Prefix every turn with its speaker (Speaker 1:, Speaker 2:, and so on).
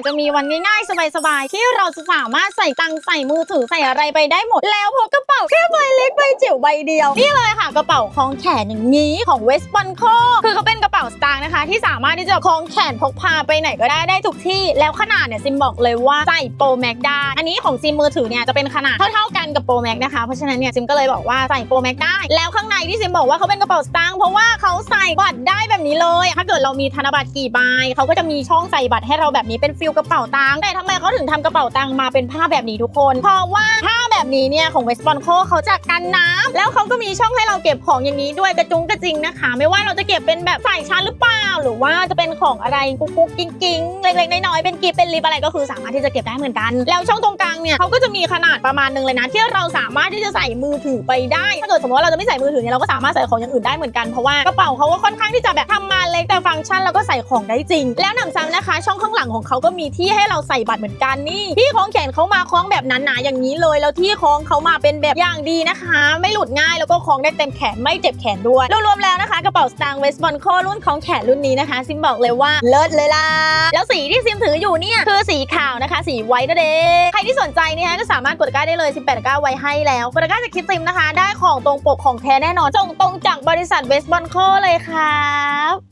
Speaker 1: ากจะมีวันง่ายๆ สบายๆ ที่เราจะสามารถใส่ตังค์ใส่มือถือใส่อะไรไปได้หมด แล้วพกกระเป๋าแค่ใบเล็กใบจิ๋วใบเดียว นี่เลยค่ะกระเป๋าคล้องแขนอย่างนี้ของ West b o n c o คือเขาเป็นกระเป๋าสตางค์นะคะ ที่สามารถที่จะคล้องแขนพกพาไปไหนก็ได้ได้ทุกที่แล้วขนาดเนี่ยซิมบอกเลยว่าใส่โปรแม็กได้อันนี้ของซิมมือถือเนี่ยจะเป็นขนาดเท่าๆกันกับโปรแม็กนะคะเพราะฉะนั้นเนี่ยซิมก็เลยบอกว่าใส่โปรแม็กได้แล้วข้างในที่ซิมบอกว่าเขาเป็นกระเป๋าสตางค์เพราะว่าเขาใส่บัตรได้แบบนี้เลย ถ้าเกิดเรามีธนบัตรกี่ใบเขาก็จะมีช่องใส่บัตรให้เราแบบนี้เป็นฟิลกระเป๋าตังค์แต่ทำไมเขาถึงทำกระเป๋าตังค์มาเป็นผ้าแบบนี้ทุกคน เพราะว่าผ้าแบบนี้เนี่ยของ West b o n c o เขาจะกันน้ำแล้วเขาก็มีช่องให้เราเก็บของอย่างนี้ด้วยกระจุงกระจิงนะคะ ไม่ว่าเราจะเก็บเป็นแบบใส่ชาหรือเปล่า หรือว่าจะเป็นของอะไรกุ๊กกุ๊กกิ๊งกิ๊งเล็กๆน้อยๆเป็นกีบเป็นลิปอะไรก็คือสามารถที่จะเก็บได้เหมือนกัน แล้วช่องตรงกลางเนี่ยเขาก็จะมีขนาดประมาณนึงเลยนะที่เราสามารถที่จะใส่มือถือไปได้ ถ้าเกิดสมมติว่าเราจะไม่ใส่มือถือเนี่ยเราก็สามารถใส่ของอย่างอื่นได้เหมือนกันเพราะว่ากระเป๋าเขาก็ค่อนข้างที่จะแบบทำมาเล็ก ชันแล้วก็ใส่ของได้จริง แล้วหนำซ้ำนะคะ ช่องข้างหลังของเขาก็มีที่ให้เราใส่บัตรเหมือนกันนี่ที่คล้องแขนเขามาคล้องแบบหนาๆอย่างนี้เลย แล้วที่คล้องเขามาเป็นแบบอย่างดีนะคะ ไม่หลุดง่ายแล้วก็คล้องได้เต็มแขนไม่เจ็บแขนด้วยรวมๆแล้วนะคะกระเป๋าสตางค์เวสบอนโครุ่นคล้องแขนรุ่นนี้นะคะ ซิมบอกเลยว่าเลิศเลยล่ะแล้วสีที่ซิมถืออยู่เนี่ยคือสีขาวนะคะ สีไวท์นั่นเองใครที่สนใจเนี่ยก็สามารถกดตะกร้าได้เลย 18ตะกร้าไว้ให้แล้วกดตะกร้าจากคลิปซิมนะคะ ได้ของตรงปกของแท้แน่นอนส่งตรงจากบริษัทเวสบอนโคเลยครับ